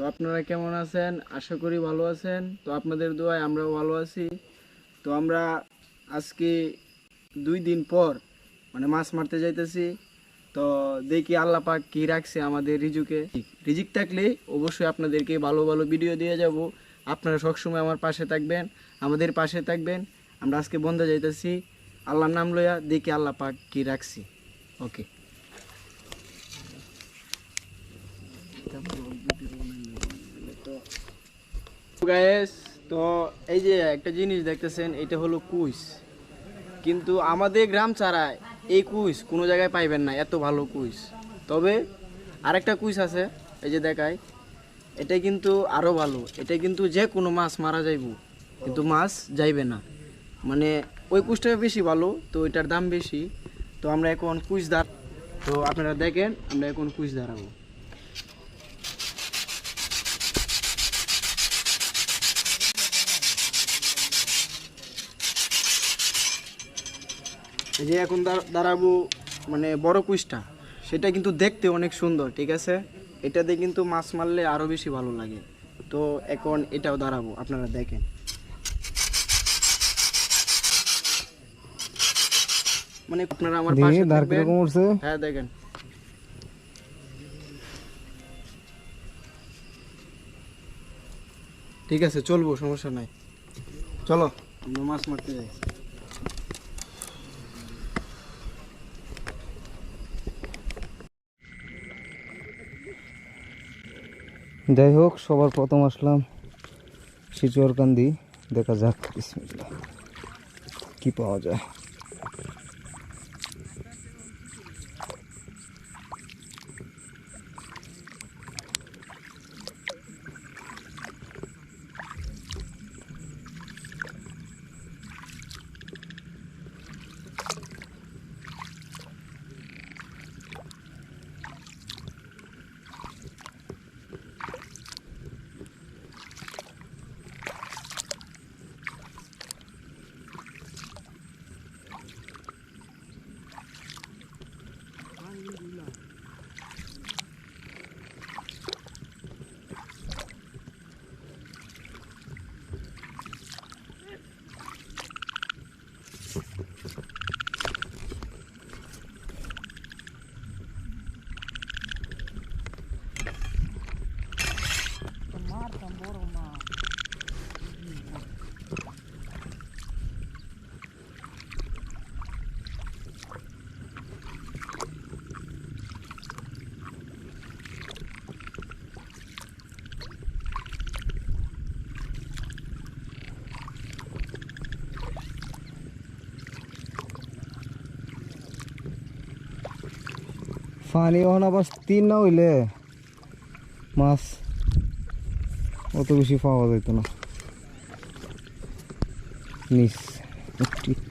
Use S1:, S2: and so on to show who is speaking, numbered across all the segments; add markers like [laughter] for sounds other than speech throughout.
S1: তো আপনারা কেমন আছেন? আশা করি ভালো আছেন। তো আপনাদের দোয়ায় আমরাও ভালো আছি। তো আমরা আজকে দুই দিন পর মানে মাছ মারতে যাইতেছি। তো দেখি আল্লাহ পাক কি রাখছে আমাদের রিজুকে। রিজিক থাকলে অবশ্যই আপনাদেরকে ভালো ভালো ভিডিও দিয়ে যাব। আপনারা সবসময় আমার পাশে থাকবেন, আমাদের পাশে থাকবেন। আমরা আজকে বন্ধে যাইতেছি। আল্লাহর নাম লইয়া দেখি আল্লাহ পাক কি রাখছি। ওকে। গায়েস তো এই যে একটা জিনিস দেখতেছেন, এটা হলো কুইস কিন্তু আমাদের গ্রাম ছাড়ায় এই কুইস কোনো জায়গায় পাইবেন না, এত ভালো কুইস তবে আরেকটা কুইস আছে, এই যে দেখায় এটা কিন্তু আরও ভালো, এটা কিন্তু যে কোনো মাছ মারা যাইব, কিন্তু মাছ যাইবে না। মানে ওই কুইসটা বেশি ভালো, তো এটার দাম বেশি। তো আমরা এখন কুইস দাঁড় তো আপনারা দেখেন, আমরা এখন কুইস দাঁড়াবো যে এখন দাঁড়াবো মানে বড় কুইসটা সেটা কিন্তু দেখতে অনেক সুন্দর ঠিক আছে? এটাতে কিন্তু মাছ মারলে আরও বেশি ভালো লাগে। তো এখন এটাও দাঁড়াবো আপনারা দেখেন। মানে আপনারা আমার পাশে থাকবেন। হ্যাঁ দেখেন। ঠিক আছে চলবো সমস্যা নাই। চলো। আমরা মাছ মারতে যাই।
S2: যাই হোক সবার প্রথম আসলাম শিচুয়ারকান্দি। দেখা যাক কি পাওয়া যায়? Thank [laughs] you. পানি ওখানে আবার তিন না হইলে? মাছ। অত বেশি পাওয়া যেত না। নিস একটি
S1: কোনটা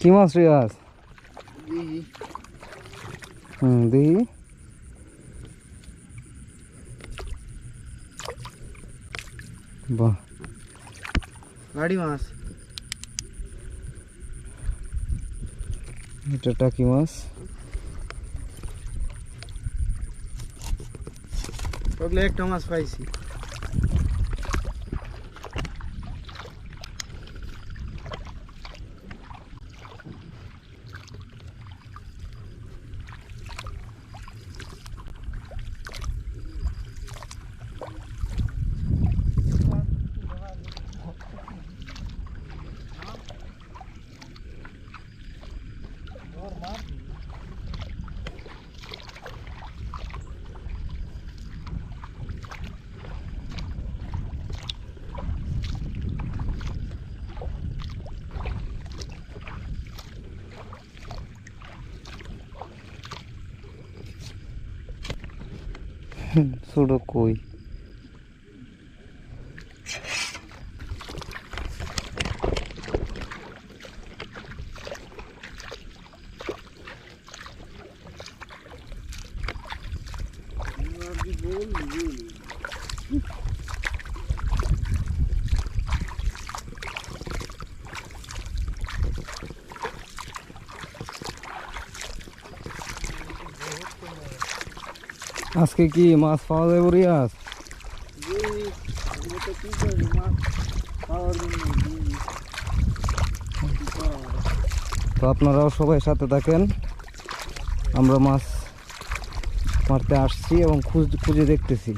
S2: কি মাছ রে আজ?
S1: দেখি
S2: হুম দেখি বাহ।
S1: গাড়ি মাছ।
S2: এটা টাকি মাছ।
S1: একটা মাছ পাইছি। [laughs]
S2: सुडो कोई। আজকে কি মাছ পাওয়া যায় রিয়াজ? তো আপনারাও সবাই সাথে থাকেন। আমরা মাছ মারতে আসছি এবং খুঁজ খুঁজে দেখতেছি।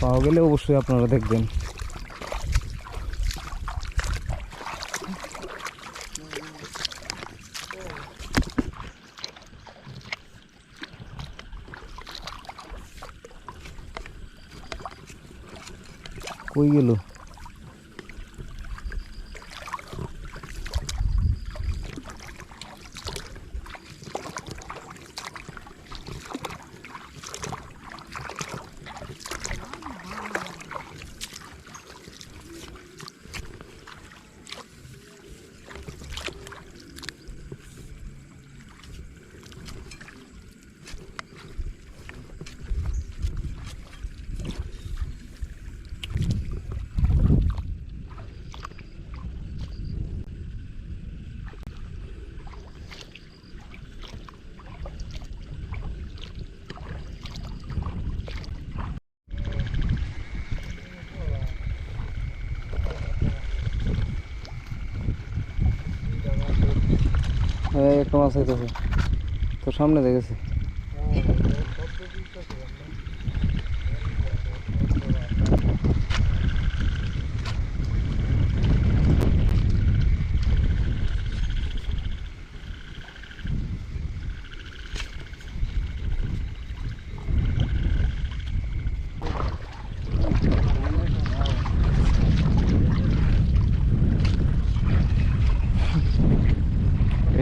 S2: পাওয়া গেলে অবশ্যই আপনারা দেখবেন। പോയി একটা মাছ হইতেছে তো সামনে দেখেছি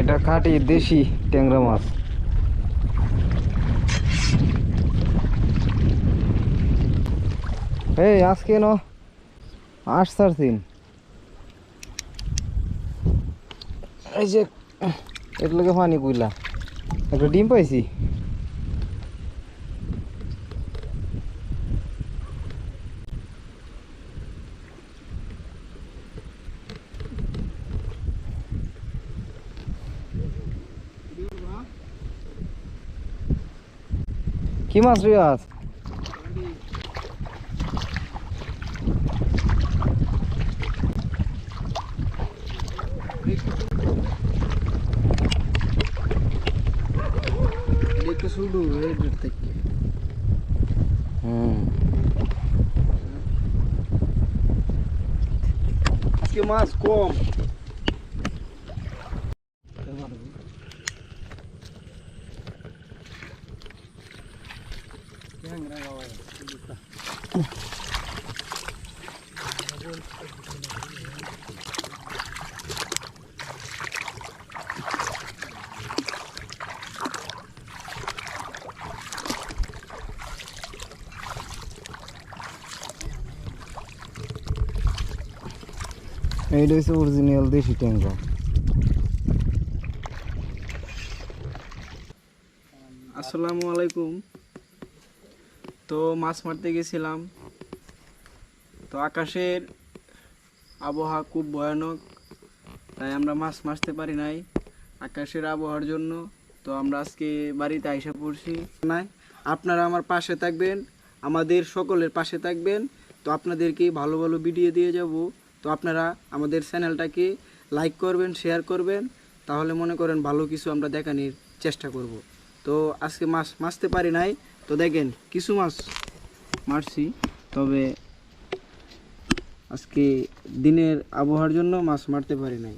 S2: এটা খাঁটি দেশি ট্যাংরা মাছ। এই, আজকে ন আট সার দিন। এই যে এর লগে পানি কইলা। একটা ডিম পাইছি? কি মাছ রিয়াজ
S1: একটু শুধু এই দূর
S2: এইটা হচ্ছে অরিজিনাল দেশি ট্যাংরা
S1: আসসালামু আলাইকুম তো মাছ মারতে গেছিলাম। তো আকাশের আবহাওয়া খুব ভয়ানক, তাই আমরা মাছ মারতে পারি নাই আকাশের আবহাওয়ার জন্য। তো আমরা আজকে বাড়িতে আইসা পড়ছি। নাই, আপনারা আমার পাশে থাকবেন, আমাদের সকলের পাশে থাকবেন। তো আপনাদেরকে ভালো ভালো ভিডিও দিয়ে যাব। তো আপনারা আমাদের চ্যানেলটাকে লাইক করবেন শেয়ার করবেন। তাহলে মনে করেন ভালো কিছু আমরা দেখানোর চেষ্টা করব। তো আজকে মাছ মারতে পারি নাই তো দেখেন কিছু মাছ মারছি তবে আজকে দিনের আবহাওয়ার জন্য মাছ মারতে পারি নাই।